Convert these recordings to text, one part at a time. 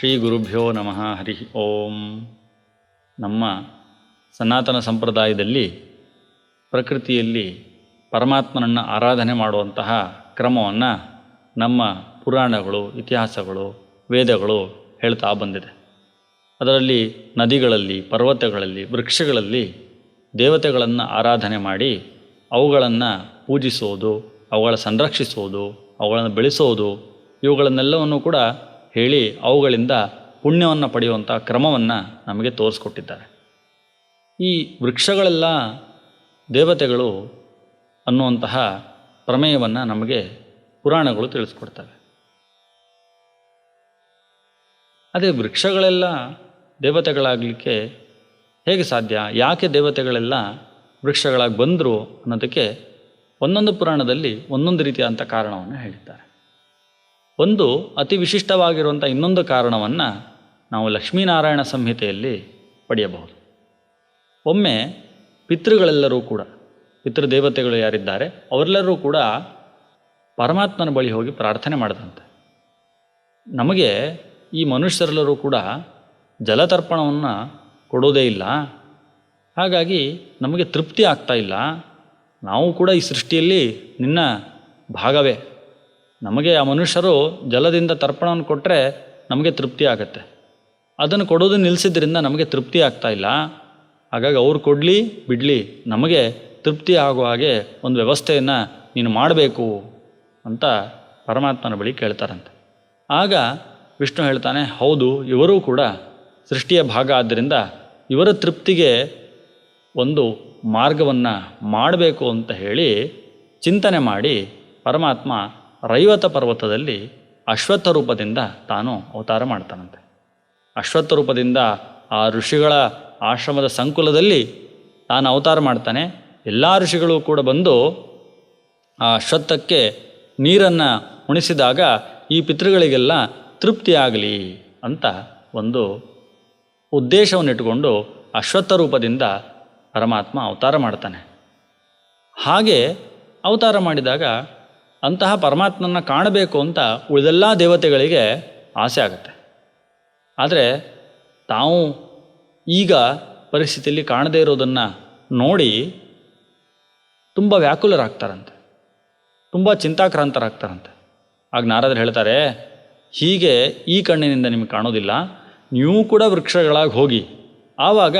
ಶ್ರೀ ಗುರುಭ್ಯೋ ನಮಃ, ಹರಿ ಓಂ. ನಮ್ಮ ಸನಾತನ ಸಂಪ್ರದಾಯದಲ್ಲಿ ಪ್ರಕೃತಿಯಲ್ಲಿ ಪರಮಾತ್ಮನನ್ನು ಆರಾಧನೆ ಮಾಡುವಂತಹ ಕ್ರಮವನ್ನು ನಮ್ಮ ಪುರಾಣಗಳು, ಇತಿಹಾಸಗಳು, ವೇದಗಳು ಹೇಳ್ತಾ ಬಂದಿದೆ. ಅದರಲ್ಲಿ ನದಿಗಳಲ್ಲಿ, ಪರ್ವತಗಳಲ್ಲಿ, ವೃಕ್ಷಗಳಲ್ಲಿ ದೇವತೆಗಳನ್ನು ಆರಾಧನೆ ಮಾಡಿ ಅವುಗಳನ್ನು ಪೂಜಿಸೋದು ಅವುಗಳ ಸಂರಕ್ಷಿಸೋದು, ಅವುಗಳನ್ನು ಬೆಳೆಸೋದು, ಇವುಗಳನ್ನೆಲ್ಲವನ್ನು ಕೂಡ ಹೇಳಿ ಅವುಗಳಿಂದ ಪುಣ್ಯವನ್ನು ಪಡೆಯುವಂಥ ಕ್ರಮವನ್ನು ನಮಗೆ ತೋರಿಸ್ಕೊಟ್ಟಿದ್ದಾರೆ. ಈ ವೃಕ್ಷಗಳೆಲ್ಲ ದೇವತೆಗಳು ಅನ್ನುವಂತಹ ಪ್ರಮೇಯವನ್ನು ನಮಗೆ ಪುರಾಣಗಳು ತಿಳಿಸ್ಕೊಡ್ತವೆ. ಅದೇ ವೃಕ್ಷಗಳೆಲ್ಲ ದೇವತೆಗಳಾಗಲಿಕ್ಕೆ ಹೇಗೆ ಸಾಧ್ಯ? ಯಾಕೆ ದೇವತೆಗಳೆಲ್ಲ ವೃಕ್ಷಗಳಾಗಿ ಬಂದರು ಅನ್ನೋದಕ್ಕೆ ಒಂದೊಂದು ಪುರಾಣದಲ್ಲಿ ಒಂದೊಂದು ರೀತಿಯಾದಂಥ ಕಾರಣವನ್ನು ಹೇಳಿದ್ದಾರೆ. ಒಂದು ಅತಿ ವಿಶಿಷ್ಟವಾಗಿರುವಂಥ ಇನ್ನೊಂದು ಕಾರಣವನ್ನು ನಾವು ಲಕ್ಷ್ಮೀನಾರಾಯಣ ಸಂಹಿತೆಯಲ್ಲಿ ಪಡೆಯಬಹುದು. ಒಮ್ಮೆ ಪಿತೃಗಳೆಲ್ಲರೂ ಕೂಡ, ಪಿತೃದೇವತೆಗಳು ಯಾರಿದ್ದಾರೆ, ಅವರೆಲ್ಲರೂ ಕೂಡ ಪರಮಾತ್ಮನ ಬಳಿ ಹೋಗಿ ಪ್ರಾರ್ಥನೆ ಮಾಡಿದಂತೆ. ನಮಗೆ ಈ ಮನುಷ್ಯರೆಲ್ಲರೂ ಕೂಡ ಜಲತರ್ಪಣವನ್ನು ಕೊಡೋದೇ ಇಲ್ಲ. ಹಾಗಾಗಿ ನಮಗೆ ತೃಪ್ತಿ ಆಗ್ತಾ ಇಲ್ಲ. ನಾವು ಕೂಡ ಈ ಸೃಷ್ಟಿಯಲ್ಲಿ ನಿನ್ನ ಭಾಗವೇ. ನಮಗೆ ಆ ಮನುಷ್ಯರು ಜಲದಿಂದ ತರ್ಪಣವನ್ನು ಕೊಟ್ಟರೆ ನಮಗೆ ತೃಪ್ತಿ ಆಗುತ್ತೆ. ಅದನ್ನು ಕೊಡೋದು ನಿಲ್ಲಿಸಿದ್ರಿಂದ ನಮಗೆ ತೃಪ್ತಿ ಆಗ್ತಾ ಇಲ್ಲ. ಹಾಗಾಗಿ ಅವ್ರು ಕೊಡಲಿ, ಬಿಡಲಿ, ನಮಗೆ ತೃಪ್ತಿ ಆಗುವ ಹಾಗೆ ಒಂದು ವ್ಯವಸ್ಥೆಯನ್ನು ನೀನು ಮಾಡಬೇಕು ಅಂತ ಪರಮಾತ್ಮನ ಬಳಿ ಕೇಳ್ತಾರಂತೆ. ಆಗ ವಿಷ್ಣು ಹೇಳ್ತಾನೆ, ಹೌದು, ಇವರೂ ಕೂಡ ಸೃಷ್ಟಿಯ ಭಾಗ ಆದ್ದರಿಂದ ಇವರ ತೃಪ್ತಿಗೆ ಒಂದು ಮಾರ್ಗವನ್ನು ಮಾಡಬೇಕು ಅಂತ ಹೇಳಿ ಚಿಂತನೆ ಮಾಡಿ ಪರಮಾತ್ಮ ರೈವತ ಪರ್ವತದಲ್ಲಿ ಅಶ್ವತ್ಥ ರೂಪದಿಂದ ತಾನು ಅವತಾರ ಮಾಡ್ತಾನಂತೆ. ಅಶ್ವತ್ಥ ರೂಪದಿಂದ ಆ ಋಷಿಗಳ ಆಶ್ರಮದ ಸಂಕುಲದಲ್ಲಿ ತಾನು ಅವತಾರ ಮಾಡ್ತಾನೆ. ಎಲ್ಲ ಋಷಿಗಳು ಕೂಡ ಬಂದು ಆ ಅಶ್ವತ್ಥಕ್ಕೆ ನೀರನ್ನು ಉಣಿಸಿದಾಗ ಈ ಪಿತೃಗಳಿಗೆಲ್ಲ ತೃಪ್ತಿಯಾಗಲಿ ಅಂತ ಒಂದು ಉದ್ದೇಶವನ್ನು ಇಟ್ಟುಕೊಂಡು ಅಶ್ವತ್ಥ ರೂಪದಿಂದ ಪರಮಾತ್ಮ ಅವತಾರ ಮಾಡ್ತಾನೆ. ಹಾಗೆ ಅವತಾರ ಮಾಡಿದಾಗ ಅಂತಹ ಪರಮಾತ್ಮನ ಕಾಣಬೇಕು ಅಂತ ಉಳಿದೆಲ್ಲ ದೇವತೆಗಳಿಗೆ ಆಸೆ ಆಗುತ್ತೆ. ಆದರೆ ತಾವು ಈಗ ಪರಿಸ್ಥಿತಿಯಲ್ಲಿ ಕಾಣದೇ ಇರೋದನ್ನು ನೋಡಿ ತುಂಬ ವ್ಯಾಕುಲರಾಗ್ತಾರಂತೆ. ತುಂಬ ಚಿಂತಾಕ್ರಾಂತರಾಗ್ತಾರಂತೆ. ಆಗ ನಾರದ್ರು ಹೇಳ್ತಾರೆ, ಹೀಗೆ ಈ ಕಣ್ಣಿನಿಂದ ನಿಮಗೆ ಕಾಣೋದಿಲ್ಲ, ನೀವು ಕೂಡ ವೃಕ್ಷಗಳಾಗಿ ಹೋಗಿ, ಆವಾಗ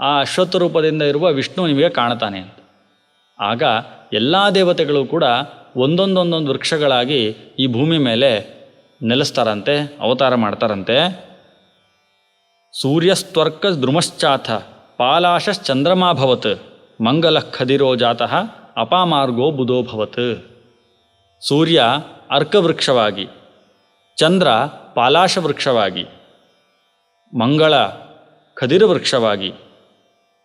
ಆ ಅಶ್ವತ್ಥ ರೂಪದಿಂದ ಇರುವ ವಿಷ್ಣು ನಿಮಗೆ ಕಾಣ್ತಾನೆ ಅಂತ. ಆಗ ಎಲ್ಲ ದೇವತೆಗಳು ಕೂಡ ಒಂದೊಂದೊಂದೊಂದು ವೃಕ್ಷಗಳಾಗಿ ಈ ಭೂಮಿ ಮೇಲೆ ನೆಲೆಸ್ತಾರಂತೆ, ಅವತಾರ ಮಾಡ್ತಾರಂತೆ. ಸೂರ್ಯಸ್ತ್ವರ್ಕ ದ್ರುಮಶ್ಚಾಥ ಪಾಲಾಶಶ್ಚಂದ್ರಮಾಭವತ್ ಮಂಗಲ ಖದಿರೋ ಜಾತಃ, ಅಪಾಮಾರ್ಗೋ ಬುಧೋಭವತ್ ಸೂರ್ಯ ಅರ್ಕವೃಕ್ಷವಾಗಿ, ಚಂದ್ರ ಪಾಲಾಶ ವೃಕ್ಷವಾಗಿ ಮಂಗಳ ಖದಿರ ವೃಕ್ಷವಾಗಿ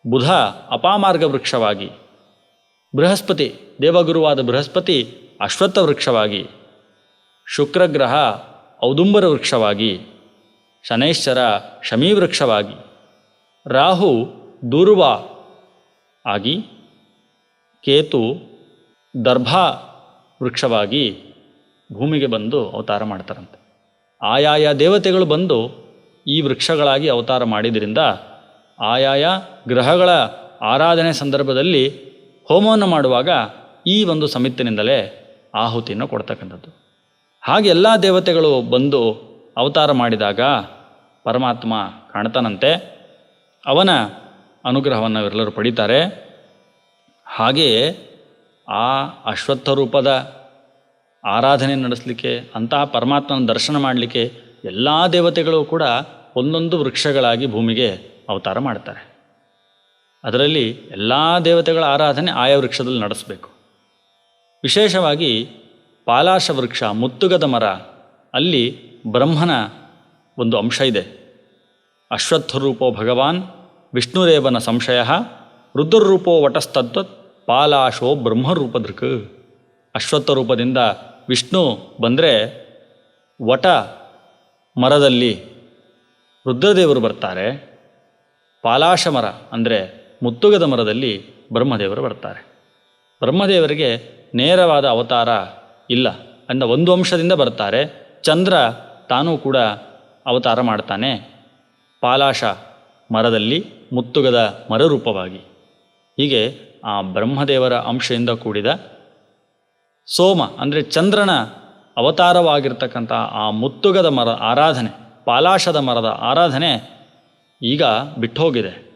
ಬುಧ ಅಪಾಮಾರ್ಗ ವೃಕ್ಷವಾಗಿ ಬೃಹಸ್ಪತಿ, ದೇವಗುರುವಾದ ಬೃಹಸ್ಪತಿ ಅಶ್ವತ್ಥ ವೃಕ್ಷವಾಗಿ, ಶುಕ್ರಗ್ರಹ ಔದುಂಬರ ವೃಕ್ಷವಾಗಿ, ಶನೈಶ್ಚರ ಶಮೀವೃಕ್ಷವಾಗಿ ರಾಹು ದುರ್ವ ಆಗಿ, ಕೇತು ದರ್ಭಾ ವೃಕ್ಷವಾಗಿ ಭೂಮಿಗೆ ಬಂದು ಅವತಾರ ಮಾಡ್ತಾರಂತೆ. ಆಯಾಯ ದೇವತೆಗಳು ಬಂದು ಈ ವೃಕ್ಷಗಳಾಗಿ ಅವತಾರ ಮಾಡಿದ್ರಿಂದ ಆಯಾಯ ಗ್ರಹಗಳ ಆರಾಧನೆ ಸಂದರ್ಭದಲ್ಲಿ ಹೋಮವನ್ನು ಮಾಡುವಾಗ ಈ ಒಂದು ಸಮಿತಿನಿಂದಲೇ ಆಹುತಿಯನ್ನು ಕೊಡ್ತಕ್ಕಂಥದ್ದು. ಹಾಗೆ ಎಲ್ಲ ದೇವತೆಗಳು ಬಂದು ಅವತಾರ ಮಾಡಿದಾಗ ಪರಮಾತ್ಮ ಕಾಣ್ತಾನಂತೆ. ಅವನ ಅನುಗ್ರಹವನ್ನು ಇವರೆಲ್ಲರೂ ಪಡೀತಾರೆ. ಹಾಗೆಯೇ ಆ ಅಶ್ವತ್ಥ ರೂಪದ ಆರಾಧನೆ ನಡೆಸಲಿಕ್ಕೆ, ಅಂತಹ ಪರಮಾತ್ಮನ ದರ್ಶನ ಮಾಡಲಿಕ್ಕೆ ಎಲ್ಲ ದೇವತೆಗಳು ಕೂಡ ಒಂದೊಂದು ವೃಕ್ಷಗಳಾಗಿ ಭೂಮಿಗೆ ಅವತಾರ ಮಾಡ್ತಾರೆ. ಅದರಲ್ಲಿ ಎಲ್ಲ ದೇವತೆಗಳ ಆರಾಧನೆ ಆಯಾ ವೃಕ್ಷದಲ್ಲಿ ನಡೆಸಬೇಕು. ವಿಶೇಷವಾಗಿ ಪಾಲಾಶ ವೃಕ್ಷ, ಮುತ್ತುಗದ ಮರ, ಅಲ್ಲಿ ಬ್ರಹ್ಮನ ಒಂದು ಅಂಶ ಇದೆ. ಅಶ್ವತ್ಥರೂಪೋ ಭಗವಾನ್, ವಿಷ್ಣುರೇವನ ಸಂಶಯ, ರುದ್ರರೂಪೋ ವಟಸ್ತದ್ವತ್ ಪಾಲಾಶೋ ಬ್ರಹ್ಮರೂಪದೃಕ್. ಅಶ್ವತ್ಥ ರೂಪದಿಂದ ವಿಷ್ಣು ಬಂದರೆ ವಟ ಮರದಲ್ಲಿ ರುದ್ರದೇವರು ಬರ್ತಾರೆ. ಪಾಲಾಶ ಮರ ಅಂದರೆ ಮುತ್ತುಗದ ಮರದಲ್ಲಿ ಬ್ರಹ್ಮದೇವರು ಬರ್ತಾರೆ. ಬ್ರಹ್ಮದೇವರಿಗೆ ನೇರವಾದ ಅವತಾರ ಇಲ್ಲ ಅಂದ ಒಂದು ಅಂಶದಿಂದ ಬರ್ತಾರೆ. ಚಂದ್ರ ತಾನೂ ಕೂಡ ಅವತಾರ ಮಾಡ್ತಾನೆ. ಪಾಲಾಶ ಮರದಲ್ಲಿ ಮುತ್ತುಗದ ಮರರೂಪವಾಗಿ. ಹೀಗೆ ಆ ಬ್ರಹ್ಮದೇವರ ಅಂಶದಿಂದ ಕೂಡಿದ ಸೋಮ ಅಂದರೆ ಚಂದ್ರನ ಅವತಾರವಾಗಿರ್ತಕ್ಕಂಥ ಆ ಮುತ್ತುಗದ ಮರ ಆರಾಧನೆ, ಪಾಲಾಶದ ಮರದ ಆರಾಧನೆ ಈಗ ಬಿಟ್ಟೋಗಿದೆ.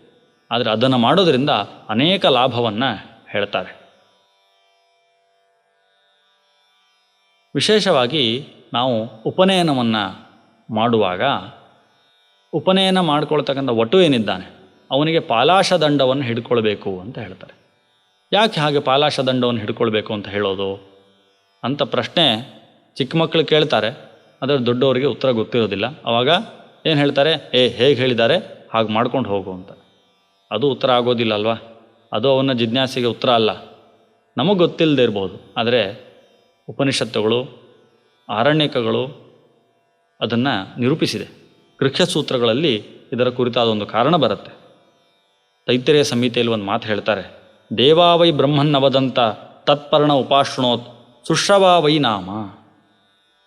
ಆದರೆ ಅದನ್ನು ಮಾಡೋದರಿಂದ ಅನೇಕ ಲಾಭವನ್ನು ಹೇಳ್ತಾರೆ. ವಿಶೇಷವಾಗಿ ನಾವು ಉಪನಯನವನ್ನು ಮಾಡುವಾಗ ಉಪನಯನ ಮಾಡ್ಕೊಳ್ತಕ್ಕಂಥ ವಟು ಏನಿದ್ದಾನೆ? ಅವನಿಗೆ ಪಾಲಾಶ ದಂಡವನ್ನು ಹಿಡ್ಕೊಳ್ಬೇಕು ಅಂತ ಹೇಳ್ತಾರೆ. ಯಾಕೆ ಹಾಗೆ ಪಾಲಾಶ ದಂಡವನ್ನು ಹಿಡ್ಕೊಳ್ಬೇಕು ಅಂತ ಹೇಳೋದು? ಅಂತ ಪ್ರಶ್ನೆ ಚಿಕ್ಕ ಮಕ್ಕಳು ಕೇಳ್ತಾರೆ. ಅದರ ದೊಡ್ಡವರಿಗೆ ಉತ್ತರ ಗೊತ್ತಿರೋದಿಲ್ಲ. ಆವಾಗ ಏನು ಹೇಳ್ತಾರೆ? ಏ, ಹೇಗೆ ಹೇಳಿದ್ದಾರೆ? ಹಾಗೆ ಮಾಡ್ಕೊಂಡು ಹೋಗು ಅಂತ. ಅದು ಉತ್ತರ ಆಗೋದಿಲ್ಲ ಅಲ್ವಾ ಅದು ಅವನ ಜಿಜ್ಞಾಸೆಗೆ ಉತ್ತರ ಅಲ್ಲ. ನಮಗೆ ಗೊತ್ತಿಲ್ಲದೆ ಇರ್ಬೋದು. ಆದರೆ ಉಪನಿಷತ್ತುಗಳು, ಆರಣ್ಯಕಗಳು ಅದನ್ನು ನಿರೂಪಿಸಿದೆ. ಸೂತ್ರಗಳಲ್ಲಿ ಇದರ ಕುರಿತಾದ ಒಂದು ಕಾರಣ ಬರುತ್ತೆ. ತೈತರಿಯ ಸಂಹಿತೆಯಲ್ಲಿ ಒಂದು ಮಾತು ಹೇಳ್ತಾರೆ ದೇವಾವೈ ಬ್ರಹ್ಮನ್ನವದಂತ ತತ್ಪರ್ಣ ಉಪಾಶ್ರಣೋತ್ ಸುಶ್ರವಾವೈ ನಾಮ.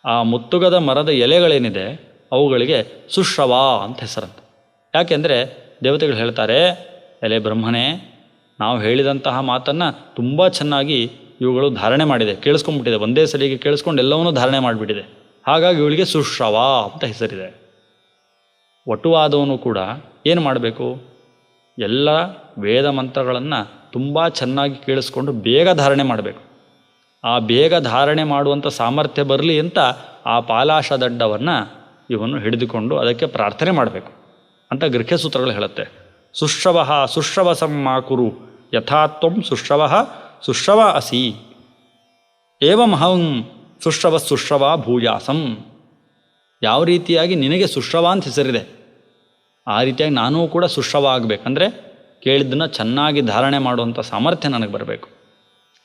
ಆ ಮುತ್ತುಗದ ಮರದ ಎಲೆಗಳೇನಿದೆ, ಅವುಗಳಿಗೆ ಸುಶ್ರವಾ ಅಂತ ಹೆಸರಂತೆ. ಯಾಕೆಂದರೆ ದೇವತೆಗಳು ಹೇಳ್ತಾರೆ ಎಲೆ ಬ್ರಹ್ಮನೇ, ನಾವು ಹೇಳಿದಂತಹ ಮಾತನ್ನು ತುಂಬ ಚೆನ್ನಾಗಿ ಇವುಗಳು ಧಾರಣೆ ಮಾಡಿದೆ, ಕೇಳಿಸ್ಕೊಂಡ್ಬಿಟ್ಟಿದೆ. ಒಂದೇ ಸಲಿಗೆ ಕೇಳಿಸ್ಕೊಂಡು ಎಲ್ಲವನ್ನೂ ಧಾರಣೆ ಮಾಡಿಬಿಟ್ಟಿದೆ. ಹಾಗಾಗಿ ಇವಳಿಗೆ ಸುಶ್ರವ ಅಂತ ಹೆಸರಿದೆ. ಒಟುವಾದವನು ಕೂಡ ಏನು ಮಾಡಬೇಕು? ಎಲ್ಲ ವೇದ ಮಂತ್ರಗಳನ್ನು ತುಂಬ ಚೆನ್ನಾಗಿ ಕೇಳಿಸ್ಕೊಂಡು ಬೇಗ ಧಾರಣೆ ಮಾಡಬೇಕು. ಆ ಬೇಗ ಧಾರಣೆ ಮಾಡುವಂಥ ಸಾಮರ್ಥ್ಯ ಬರಲಿ ಅಂತ ಆ ಪಾಲಾಶ ದಡ್ಡವನ್ನು ಇವನು ಹಿಡಿದುಕೊಂಡು ಅದಕ್ಕೆ ಪ್ರಾರ್ಥನೆ ಮಾಡಬೇಕು ಅಂತ ಗೃಹ್ಯ ಸೂತ್ರಗಳು ಹೇಳುತ್ತೆ. ಸುಶ್ರವ ಸುಶ್ರವ ಕುರು. ಯಥಾತ್ವಂ ಸುಶ್ರವ ಸುಶ್ರವ ಅಸಿ. ಏವಂ ಹಂ ಸುಶ್ರವ ಸುಶ್ರವ ಭೂಯಾಸಂ. ಯಾವ ರೀತಿಯಾಗಿ ನಿನಗೆ ಸುಶ್ರವ ಅಂತ ಹೆಸರಿದೆ? ಆ ರೀತಿಯಾಗಿ ನಾನೂ ಕೂಡ ಸುಶ್ರವ ಆಗಬೇಕಂದ್ರೆ ಕೇಳಿದ್ದನ್ನು ಚೆನ್ನಾಗಿ ಧಾರಣೆ ಮಾಡುವಂಥ ಸಾಮರ್ಥ್ಯ ನನಗೆ ಬರಬೇಕು.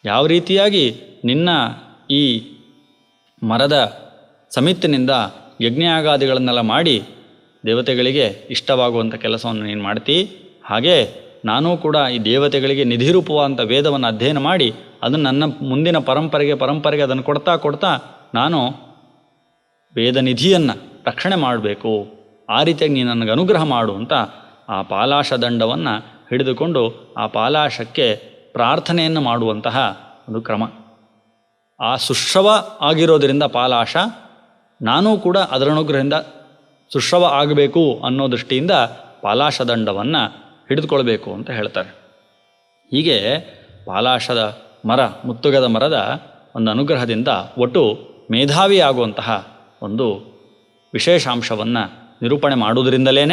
ಯಾವ ರೀತಿಯಾಗಿ ನಿನ್ನ ಈ ಮರದ ಸಮಿತಿನಿಂದ ಯಜ್ಞಯಾಗಾದಿಗಳನ್ನೆಲ್ಲ ಮಾಡಿ ದೇವತೆಗಳಿಗೆ ಇಷ್ಟವಾಗುವಂಥ ಕೆಲಸವನ್ನು ನೀನು ಮಾಡ್ತೀ. ಹಾಗೆ ನಾನೂ ಕೂಡ ಈ ದೇವತೆಗಳಿಗೆ ನಿಧಿರೂಪವಾದಂಥ ವೇದವನ್ನು ಅಧ್ಯಯನ ಮಾಡಿ ಅದನ್ನು ನನ್ನ ಮುಂದಿನ ಪರಂಪರೆಗೆ ಪರಂಪರೆಗೆ ಅದನ್ನು ಕೊಡ್ತಾ ಕೊಡ್ತಾ ನಾನು ವೇದ ನಿಧಿಯನ್ನು ರಕ್ಷಣೆ ಮಾಡಬೇಕು. ಆ ರೀತಿಯಾಗಿ ನೀನು ನನಗೆ ಅನುಗ್ರಹ ಮಾಡು ಅಂತ ಆ ಪಾಲಾಶ ದಂಡವನ್ನು ಹಿಡಿದುಕೊಂಡು ಆ ಪಾಲಾಶಕ್ಕೆ ಪ್ರಾರ್ಥನೆಯನ್ನು ಮಾಡುವಂತಹ ಒಂದು ಕ್ರಮ. ಆ ಸುಶ್ರವ ಆಗಿರೋದರಿಂದ ಪಾಲಾಶ, ನಾನೂ ಕೂಡ ಅದರ ಅನುಗ್ರಹದಿಂದ ಸುಶ್ರವ ಆಗಬೇಕು ಅನ್ನೋ ದೃಷ್ಟಿಯಿಂದ ಪಾಲಾಶದಂಡವನ್ನು ಹಿಡಿದುಕೊಳ್ಬೇಕು ಅಂತ ಹೇಳ್ತಾರೆ. ಹೀಗೆ ಪಾಲಾಶದ ಮರ, ಮುತ್ತುಗದ ಮರದ ಒಂದು ಅನುಗ್ರಹದಿಂದ ಒಟ್ಟು ಮೇಧಾವಿ ಆಗುವಂತಹ ಒಂದು ವಿಶೇಷಾಂಶವನ್ನು ನಿರೂಪಣೆ ಮಾಡುವುದರಿಂದಲೇ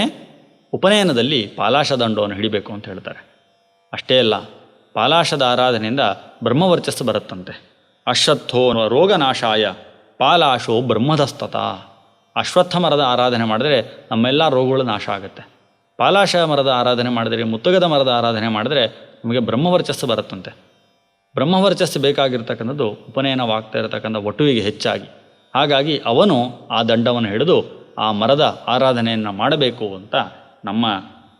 ಉಪನಯನದಲ್ಲಿ ಪಾಲಾಶದಂಡವನ್ನು ಹಿಡಿಬೇಕು ಅಂತ ಹೇಳ್ತಾರೆ. ಅಷ್ಟೇ ಅಲ್ಲ, ಪಾಲಾಶದ ಆರಾಧನೆಯಿಂದ ಬ್ರಹ್ಮವರ್ಚಸ್ಸು ಬರುತ್ತಂತೆ. ಅಶ್ವತ್ಥೋ ರೋಗನಾಶಾಯ ಪಾಲಾಶೋ ಬ್ರಹ್ಮದಸ್ತತ. ಅಶ್ವತ್ಥ ಮರದ ಆರಾಧನೆ ಮಾಡಿದರೆ ನಮ್ಮೆಲ್ಲ ರೋಗಗಳು ನಾಶ ಆಗುತ್ತೆ. ಪಾಲಾಶ ಮರದ ಆರಾಧನೆ ಮಾಡಿದರೆ, ಮುತ್ತುಗದ ಮರದ ಆರಾಧನೆ ಮಾಡಿದರೆ ನಮಗೆ ಬ್ರಹ್ಮವರ್ಚಸ್ಸು ಬರುತ್ತಂತೆ. ಬ್ರಹ್ಮವರ್ಚಸ್ಸು ಬೇಕಾಗಿರ್ತಕ್ಕಂಥದ್ದು ಉಪನಯನವಾಗ್ತಾ ಇರತಕ್ಕಂಥ ಒಟುವಿಗೆ ಹೆಚ್ಚಾಗಿ. ಹಾಗಾಗಿ ಅವನು ಆ ದಂಡವನ್ನು ಹಿಡಿದು ಆ ಮರದ ಆರಾಧನೆಯನ್ನು ಮಾಡಬೇಕು ಅಂತ ನಮ್ಮ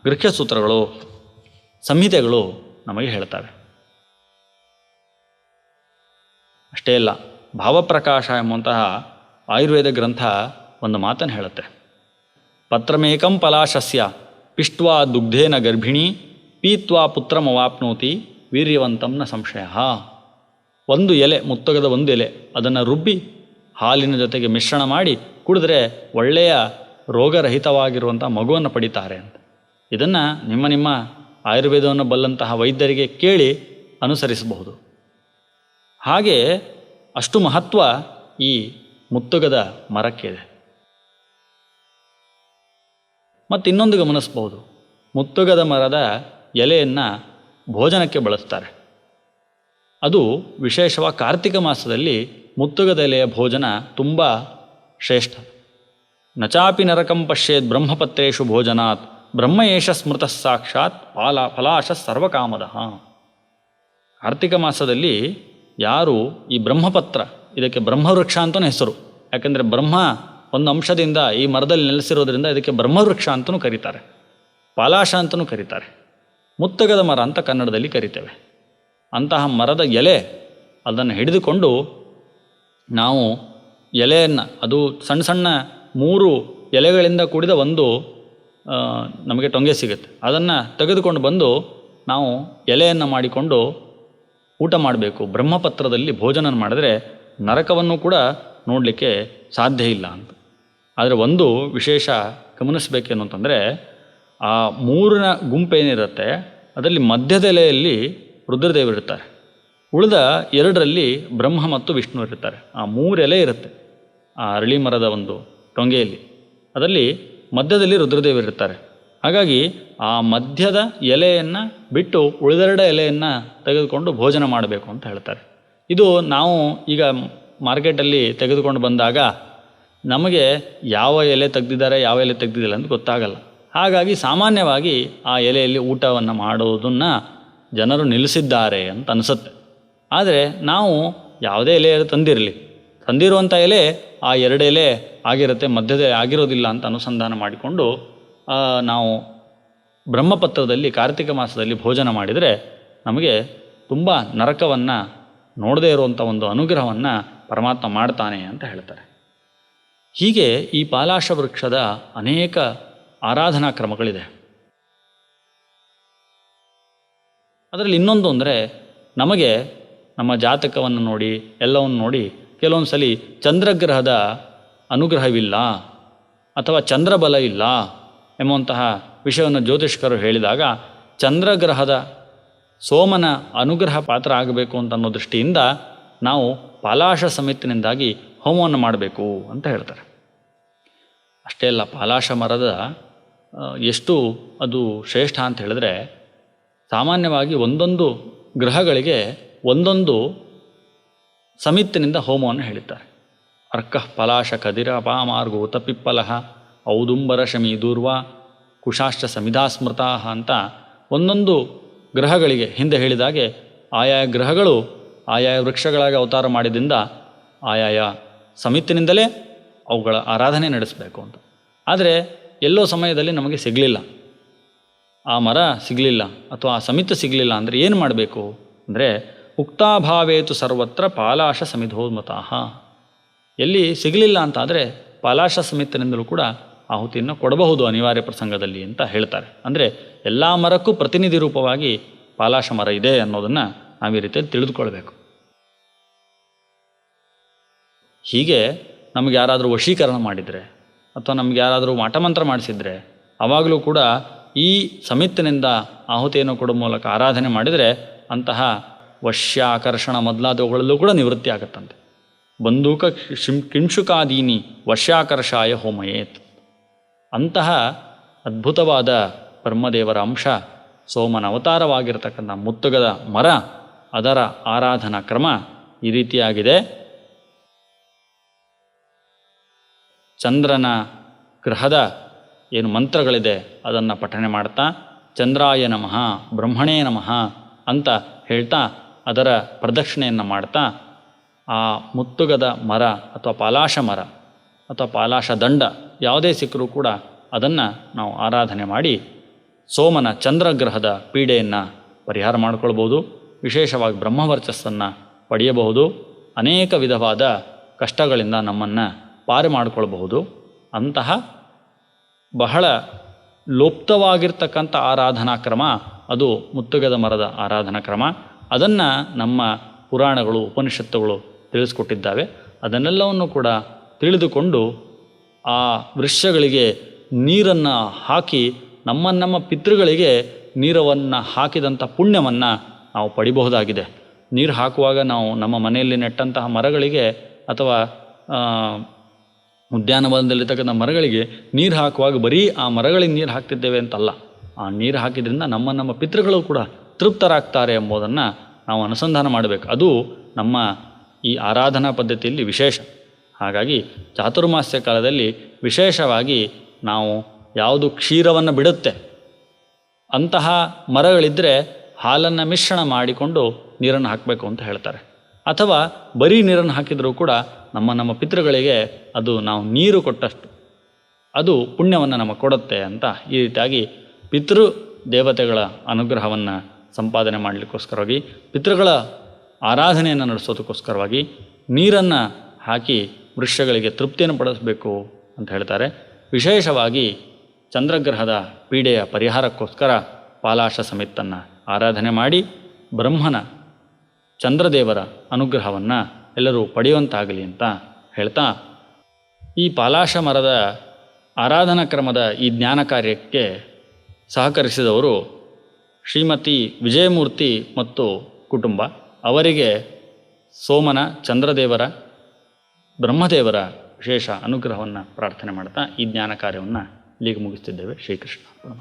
ಗೃಹ್ಯ ಸೂತ್ರಗಳು, ಸಂಹಿತೆಗಳು ನಮಗೆ ಹೇಳ್ತವೆ. ಅಷ್ಟೇ ಅಲ್ಲ, ಭಾವಪ್ರಕಾಶ ಎಂಬಂತಹ ಆಯುರ್ವೇದ ಗ್ರಂಥ ಒಂದು ಮಾತನ್ನು ಹೇಳುತ್ತೆ. ಪತ್ರಮೇಕಂ ಪಲಾಶಸ್ಯ ಪಿಷ್ಟ್ವಾ ದುಗ್ಧೇನ ಗರ್ಭಿಣಿ ಪೀತ್ವಾ ಪುತ್ರಮವಾಪ್ನೋತಿ ವೀರ್ಯವಂತಂ ನ ಸಂಶಯ. ಒಂದು ಎಲೆ, ಮುತ್ತಗದ ಒಂದು ಎಲೆ, ಅದನ್ನು ರುಬ್ಬಿ ಹಾಲಿನ ಜೊತೆಗೆ ಮಿಶ್ರಣ ಮಾಡಿ ಕುಡಿದ್ರೆ ಒಳ್ಳೆಯ ರೋಗರಹಿತವಾಗಿರುವಂಥ ಮಗುವನ್ನು ಪಡಿತಾರೆ ಅಂತ. ಇದನ್ನು ನಿಮ್ಮ ನಿಮ್ಮ ಆಯುರ್ವೇದವನ್ನು ಬಲ್ಲಂತಹ ವೈದ್ಯರಿಗೆ ಕೇಳಿ ಅನುಸರಿಸಬಹುದು. ಹಾಗೆ ಅಷ್ಟು ಮಹತ್ವ ಈ ಮುತ್ತುಗದ ಮರಕ್ಕಿದೆ. ಮತ್ತು ಇನ್ನೊಂದು ಗಮನಿಸ್ಬೋದು. ಮುತ್ತುಗದ ಮರದ ಎಲೆಯನ್ನು ಭೋಜನಕ್ಕೆ ಬಳಸ್ತಾರೆ. ಅದು ವಿಶೇಷವಾಗಿ ಕಾರ್ತಿಕ ಮಾಸದಲ್ಲಿ ಮುತ್ತುಗದ ಎಲೆಯ ಭೋಜನ ತುಂಬ ಶ್ರೇಷ್ಠ. ನಚಾಪಿ ನರಕಂ ಪಶ್ಯೇತ್ ಬ್ರಹ್ಮಪತ್ರೇಶು ಭೋಜನಾತ್, ಬ್ರಹ್ಮ ಏಷ ಸ್ಮೃತ ಸಾಕ್ಷಾತ್ ಫಲ, ಫಲಾಶ ಸರ್ವಕಾಮದ. ಕಾರ್ತಿಕ ಮಾಸದಲ್ಲಿ ಯಾರು ಈ ಬ್ರಹ್ಮಪತ್ರ, ಇದಕ್ಕೆ ಬ್ರಹ್ಮವೃಕ್ಷ ಅಂತಲೂ ಹೆಸರು. ಯಾಕೆಂದರೆ ಬ್ರಹ್ಮ ಒಂದು ಅಂಶದಿಂದ ಈ ಮರದಲ್ಲಿ ನೆಲೆಸಿರೋದ್ರಿಂದ ಇದಕ್ಕೆ ಬ್ರಹ್ಮವೃಕ್ಷ ಅಂತಲೂ ಕರೀತಾರೆ. ಪಾಲಾಶ ಅಂತಲೂ ಕರೀತಾರೆ. ಮುತ್ತಗದ ಮರ ಅಂತ ಕನ್ನಡದಲ್ಲಿ ಕರಿತೇವೆ. ಅಂತಹ ಮರದ ಎಲೆ ಅದನ್ನು ಹಿಡಿದುಕೊಂಡು ನಾವು ಎಲೆಯನ್ನು, ಅದು ಸಣ್ಣ ಸಣ್ಣ ಮೂರು ಎಲೆಗಳಿಂದ ಕೂಡಿದ ಒಂದು ನಮಗೆ ಟೊಂಗೆ ಸಿಗುತ್ತೆ. ಅದನ್ನು ತೆಗೆದುಕೊಂಡು ಬಂದು ನಾವು ಎಲೆಯನ್ನು ಮಾಡಿಕೊಂಡು ಊಟ ಮಾಡಬೇಕು. ಬ್ರಹ್ಮಪತ್ರದಲ್ಲಿ ಭೋಜನ ಮಾಡಿದ್ರೆ ನರಕವನ್ನು ಕೂಡ ನೋಡಲಿಕ್ಕೆ ಸಾಧ್ಯ ಇಲ್ಲ ಅಂತ. ಆದರೆ ಒಂದು ವಿಶೇಷ ಗಮನಿಸಬೇಕೇನು ಅಂತಂದರೆ ಆ ಮೂರನ ಗುಂಪೇನಿರುತ್ತೆ, ಅದರಲ್ಲಿ ಮಧ್ಯದ ಎಲೆಯಲ್ಲಿ ರುದ್ರದೇವರಿರ್ತಾರೆ ಉಳಿದ ಎರಡರಲ್ಲಿ ಬ್ರಹ್ಮ ಮತ್ತು ವಿಷ್ಣು ಇರ್ತಾರೆ. ಆ ಮೂರೆಲೆ ಇರುತ್ತೆ, ಆ ಅರಳಿ ಮರದ ಒಂದು ಟೊಂಗೆಯಲ್ಲಿ. ಅದರಲ್ಲಿ ಮಧ್ಯದಲ್ಲಿ ರುದ್ರದೇವರಿರ್ತಾರೆ ಹಾಗಾಗಿ ಆ ಮಧ್ಯದ ಎಲೆಯನ್ನು ಬಿಟ್ಟು ಉಳಿದೆರಡ ಎಲೆಯನ್ನು ತೆಗೆದುಕೊಂಡು ಭೋಜನ ಮಾಡಬೇಕು ಅಂತ ಹೇಳ್ತಾರೆ. ಇದು ನಾವು ಈಗ ಮಾರ್ಕೆಟಲ್ಲಿ ತೆಗೆದುಕೊಂಡು ಬಂದಾಗ ನಮಗೆ ಯಾವ ಎಲೆ ತೆಗ್ದಿದ್ದಾರೆ, ಯಾವ ಎಲೆ ತೆಗೆದಿದ್ದಿಲ್ಲ ಅಂತ ಗೊತ್ತಾಗಲ್ಲ. ಹಾಗಾಗಿ ಸಾಮಾನ್ಯವಾಗಿ ಆ ಎಲೆಯಲ್ಲಿ ಊಟವನ್ನು ಮಾಡೋದನ್ನು ಜನರು ನಿಲ್ಲಿಸಿದ್ದಾರೆ ಅಂತ ಅನಿಸುತ್ತೆ. ಆದರೆ ನಾವು ಯಾವುದೇ ಎಲೆ ತಂದಿರಲಿ. ತಂದಿರುವಂಥ ಎಲೆ ಆ ಎರಡು ಎಲೆ ಆಗಿರುತ್ತೆ ಮಧ್ಯದ ಆಗಿರೋದಿಲ್ಲ ಅಂತ ಅನುಸಂಧಾನ ಮಾಡಿಕೊಂಡು ನಾವು ಬ್ರಹ್ಮಪತ್ರದಲ್ಲಿ ಕಾರ್ತಿಕ ಮಾಸದಲ್ಲಿ ಭೋಜನ ಮಾಡಿದರೆ ನಮಗೆ ತುಂಬ ನರಕವನ್ನು ನೋಡದೇ ಇರುವಂಥ ಒಂದು ಅನುಗ್ರಹವನ್ನು ಪರಮಾತ್ಮ ಮಾಡ್ತಾನೆ ಅಂತ ಹೇಳ್ತಾರೆ. ಹೀಗೆ ಈ ಪಾಲಾಶ ವೃಕ್ಷದ ಅನೇಕ ಆರಾಧನಾ ಕ್ರಮಗಳಿದೆ. ಅದರಲ್ಲಿ ಇನ್ನೊಂದು ಅಂದರೆ ನಮಗೆ ನಮ್ಮ ಜಾತಕವನ್ನು ನೋಡಿ, ಎಲ್ಲವನ್ನು ನೋಡಿ ಕೆಲವೊಂದು ಸಲ ಚಂದ್ರಗ್ರಹದ ಅನುಗ್ರಹವಿಲ್ಲ ಅಥವಾ ಚಂದ್ರಬಲ ಇಲ್ಲ ಎಂಬುವಂತಹ ವಿಷಯವನ್ನು ಜ್ಯೋತಿಷ್ಕರು ಹೇಳಿದಾಗ ಚಂದ್ರಗ್ರಹದ ಸೋಮನ ಅನುಗ್ರಹ ಪಾತ್ರ ಆಗಬೇಕು ಅಂತ ಅನ್ನೋ ದೃಷ್ಟಿಯಿಂದ ನಾವು ಪಾಲಾಶ ಸಮಿತಿನಿಂದಾಗಿ ಹೋಮವನ್ನು ಮಾಡಬೇಕು ಅಂತ ಹೇಳ್ತಾರೆ. ಅಷ್ಟೇ ಅಲ್ಲ, ಪಾಲಾಶ ಮರದ ಎಷ್ಟು ಅದು ಶ್ರೇಷ್ಠ ಅಂತ ಹೇಳಿದ್ರೆ ಸಾಮಾನ್ಯವಾಗಿ ಒಂದೊಂದು ಗ್ರಹಗಳಿಗೆ ಒಂದೊಂದು ಸಮಿತ್ತಿನಿಂದ ಹೋಮವನ್ನು ಹೇಳುತ್ತಾರೆ ಅರ್ಕ ಪಲಾಶ ಕದಿರ ಪಾಮಾರ್ಗೋತ ಪಿಪ್ಪಲಹ, ಔದುಂಬರ ಶಮಿ ದೂರ್ವ, ಕುಶಾಶ್ಚ ಸಮಿಧಾ ಸ್ಮೃತಾ ಅಂತ ಒಂದೊಂದು ಗ್ರಹಗಳಿಗೆ ಹಿಂದೆ ಹೇಳಿದಾಗೆ ಆಯಾಯ ಗ್ರಹಗಳು ಆಯಾಯ ವೃಕ್ಷಗಳಾಗಿ ಅವತಾರ ಮಾಡಿದಿಂದ ಆಯಾಯ ಸಮಿತಿನಿಂದಲೇ ಅವುಗಳ ಆರಾಧನೆ ನಡೆಸಬೇಕು ಅಂತ. ಆದರೆ ಎಲ್ಲೋ ಸಮಯದಲ್ಲಿ ನಮಗೆ ಸಿಗಲಿಲ್ಲ. ಆ ಮರ ಸಿಗಲಿಲ್ಲ ಅಥವಾ ಆ ಸಮಿತಿ ಸಿಗಲಿಲ್ಲ ಅಂದರೆ ಏನು ಮಾಡಬೇಕು? ಅಂದರೆ ಉಕ್ತಾಭಾವೇತು ಸರ್ವತ್ರ ಪಾಲಾಶ ಸಮಿಧೋನ್ಮತಃ ಎಲ್ಲಿ ಸಿಗಲಿಲ್ಲ ಅಂತ ಆದರೆ ಪಾಲಾಶ ಸಮಿತಿನಿಂದಲೂ ಕೂಡ ಆಹುತಿಯನ್ನು ಕೊಡಬಹುದು ಅನಿವಾರ್ಯ ಪ್ರಸಂಗದಲ್ಲಿ ಅಂತ ಹೇಳ್ತಾರೆ. ಅಂದರೆ ಎಲ್ಲ ಮರಕ್ಕೂ ಪ್ರತಿನಿಧಿ ರೂಪವಾಗಿ ಪಾಲಾಶ ಮರ ಇದೆ ಅನ್ನೋದನ್ನು ನಾವು ಈ ರೀತಿಯಲ್ಲಿ ತಿಳಿದುಕೊಳ್ಬೇಕು. ಹೀಗೆ ನಮ್ಗೆ ಯಾರಾದರೂ ವಶೀಕರಣ ಮಾಡಿದರೆ ಅಥವಾ ನಮ್ಗೆ ಯಾರಾದರೂ ಮಾಟಮಂತ್ರ ಮಾಡಿಸಿದರೆ ಆವಾಗಲೂ ಕೂಡ ಈ ಸಮಿತ್ತಿನಿಂದ ಆಹುತಿಯನ್ನು ಕೊಡೋ ಮೂಲಕ ಆರಾಧನೆ ಮಾಡಿದರೆ ಅಂತಹ ವಶ್ಯ ಆಕರ್ಷಣ ಮೊದಲಾದವುಗಳಲ್ಲೂ ಕೂಡ ನಿವೃತ್ತಿ ಆಗುತ್ತಂತೆ. ಬಂದೂಕ ಶಿಂ ಕಿಂಶುಕಾದೀನಿ ವಶ್ಯಾಕರ್ಷಾಯ ಹೋಮಯೇತ್. ಅಂತಹ ಅದ್ಭುತವಾದ ಬ್ರಹ್ಮದೇವರ ಅಂಶ ಸೋಮನ ಅವತಾರವಾಗಿರ್ತಕ್ಕಂಥ ಮುತ್ತುಗದ ಮರ ಅದರ ಆರಾಧನಾ ಕ್ರಮ ಈ ರೀತಿಯಾಗಿದೆ. ಚಂದ್ರನ ಗ್ರಹದ ಏನು ಮಂತ್ರಗಳಿದೆ, ಅದನ್ನು ಪಠನೆ ಮಾಡ್ತಾ, ಚಂದ್ರಾಯ ನಮಃ, ಬ್ರಹ್ಮಣೇ ನಮಃ ಅಂತ ಹೇಳ್ತಾ, ಅದರ ಪ್ರದಕ್ಷಿಣೆಯನ್ನು ಮಾಡ್ತಾ, ಆ ಮುತ್ತುಗದ ಮರ ಅಥವಾ ಪಾಲಾಶ ಮರ ಅಥವಾ ಪಾಲಾಶ ದಂಡ ಯಾವುದೇ ಸಿಕ್ಕರೂ ಕೂಡ ಅದನ್ನು ನಾವು ಆರಾಧನೆ ಮಾಡಿ ಸೋಮನ ಚಂದ್ರಗ್ರಹದ ಪೀಡೆಯನ್ನು ಪರಿಹಾರ ಮಾಡಿಕೊಳ್ಬೋದು, ವಿಶೇಷವಾಗಿ ಬ್ರಹ್ಮವರ್ಚಸ್ಸನ್ನು ಪಡೆಯಬಹುದು, ಅನೇಕ ವಿಧವಾದ ಕಷ್ಟಗಳಿಂದ ನಮ್ಮನ್ನು ಪಾರು ಮಾಡಿಕೊಳ್ಬಹುದು. ಅಂತಹ ಬಹಳ ಲೋಪ್ತವಾಗಿರ್ತಕ್ಕಂಥ ಆರಾಧನಾ ಕ್ರಮ ಅದು ಮುತ್ತುಗದ ಮರದ ಆರಾಧನಾ ಕ್ರಮ. ಅದನ್ನು ನಮ್ಮ ಪುರಾಣಗಳು, ಉಪನಿಷತ್ತುಗಳು ತಿಳಿಸ್ಕೊಟ್ಟಿದ್ದಾವೆ. ಅದನ್ನೆಲ್ಲವನ್ನು ಕೂಡ ತಿಳಿದುಕೊಂಡು ಆ ವೃಕ್ಷಗಳಿಗೆ ನೀರನ್ನು ಹಾಕಿ ನಮ್ಮ ನಮ್ಮ ಪಿತೃಗಳಿಗೆ ನೀರವನ್ನು ಹಾಕಿದಂಥ ಪುಣ್ಯವನ್ನು ನಾವು ಪಡಿಬಹುದಾಗಿದೆ. ನೀರು ಹಾಕುವಾಗ ನಾವು ನಮ್ಮ ಮನೆಯಲ್ಲಿ ನೆಟ್ಟಂತಹ ಮರಗಳಿಗೆ ಅಥವಾ ಉದ್ಯಾನವನದಲ್ಲಿರ್ತಕ್ಕಂಥ ಮರಗಳಿಗೆ ನೀರು ಹಾಕುವಾಗ ಬರೀ ಆ ಮರಗಳಿಗೆ ನೀರು ಹಾಕ್ತಿದ್ದೇವೆ ಅಂತಲ್ಲ. ಆ ನೀರು ಹಾಕಿದ್ರಿಂದ ನಮ್ಮ ನಮ್ಮ ಪಿತೃಗಳು ಕೂಡ ತೃಪ್ತರಾಗ್ತಾರೆ ಎಂಬುದನ್ನು ನಾವು ಅನುಸಂಧಾನ ಮಾಡಬೇಕು. ಅದು ನಮ್ಮ ಈ ಆರಾಧನಾ ಪದ್ಧತಿಯಲ್ಲಿ ವಿಶೇಷ. ಹಾಗಾಗಿ ಚಾತುರ್ಮಾಸ್ಯ ಕಾಲದಲ್ಲಿ ವಿಶೇಷವಾಗಿ ನಾವು ಯಾವುದು ಕ್ಷೀರವನ್ನು ಬಿಡುತ್ತೆ, ಅಂತಹ ಮರಗಳಿದ್ದರೆ ಹಾಲನ್ನು ಮಿಶ್ರಣ ಮಾಡಿಕೊಂಡು ನೀರನ್ನು ಹಾಕಬೇಕು ಅಂತ ಹೇಳ್ತಾರೆ. ಅಥವಾ ಬರೀ ನೀರನ್ನು ಹಾಕಿದರೂ ಕೂಡ ನಮ್ಮ ನಮ್ಮ ಪಿತೃಗಳಿಗೆ ಅದು ನಾವು ನೀರು ಕೊಟ್ಟಷ್ಟು ಅದು ಪುಣ್ಯವನ್ನು ನಮಗೆ ಕೊಡುತ್ತೆ ಅಂತ ಈ ರೀತಿಯಾಗಿ ಪಿತೃ ದೇವತೆಗಳ ಅನುಗ್ರಹವನ್ನು ಸಂಪಾದನೆ ಮಾಡಲಿಕ್ಕೋಸ್ಕರವಾಗಿ, ಪಿತೃಗಳ ಆರಾಧನೆಯನ್ನು ನಡೆಸೋದಕ್ಕೋಸ್ಕರವಾಗಿ ನೀರನ್ನು ಹಾಕಿ ವೃಕ್ಷಗಳಿಗೆ ತೃಪ್ತಿಯನ್ನು ಪಡಿಸಬೇಕು ಅಂತ ಹೇಳ್ತಾರೆ. ವಿಶೇಷವಾಗಿ ಚಂದ್ರಗ್ರಹದ ಪೀಡೆಯ ಪರಿಹಾರಕ್ಕೋಸ್ಕರ ಪಾಲಾಶ ಸಮಿತನ್ನು ಆರಾಧನೆ ಮಾಡಿ ಬ್ರಹ್ಮನ ಚಂದ್ರದೇವರ ಅನುಗ್ರಹವನ್ನು ಎಲ್ಲರೂ ಪಡೆಯುವಂತಾಗಲಿ ಅಂತ ಹೇಳ್ತಾ, ಈ ಪಾಲಾಶ ಮರದ ಆರಾಧನಾ ಕ್ರಮದ ಈ ಜ್ಞಾನ ಕಾರ್ಯಕ್ಕೆ ಸಹಕರಿಸಿದವರು ಶ್ರೀಮತಿ ವಿಜಯಮೂರ್ತಿ ಮತ್ತು ಕುಟುಂಬ. ಅವರಿಗೆ ಸೋಮನ, ಚಂದ್ರದೇವರ, ಬ್ರಹ್ಮದೇವರ ವಿಶೇಷ ಅನುಗ್ರಹವನ್ನು ಪ್ರಾರ್ಥನೆ ಮಾಡ್ತಾ ಈ ಜ್ಞಾನ ಕಾರ್ಯವನ್ನು ಇಲ್ಲಿಗೆ ಮುಗಿಸ್ತಿದ್ದೇವೆ. ಶ್ರೀಕೃಷ್ಣ.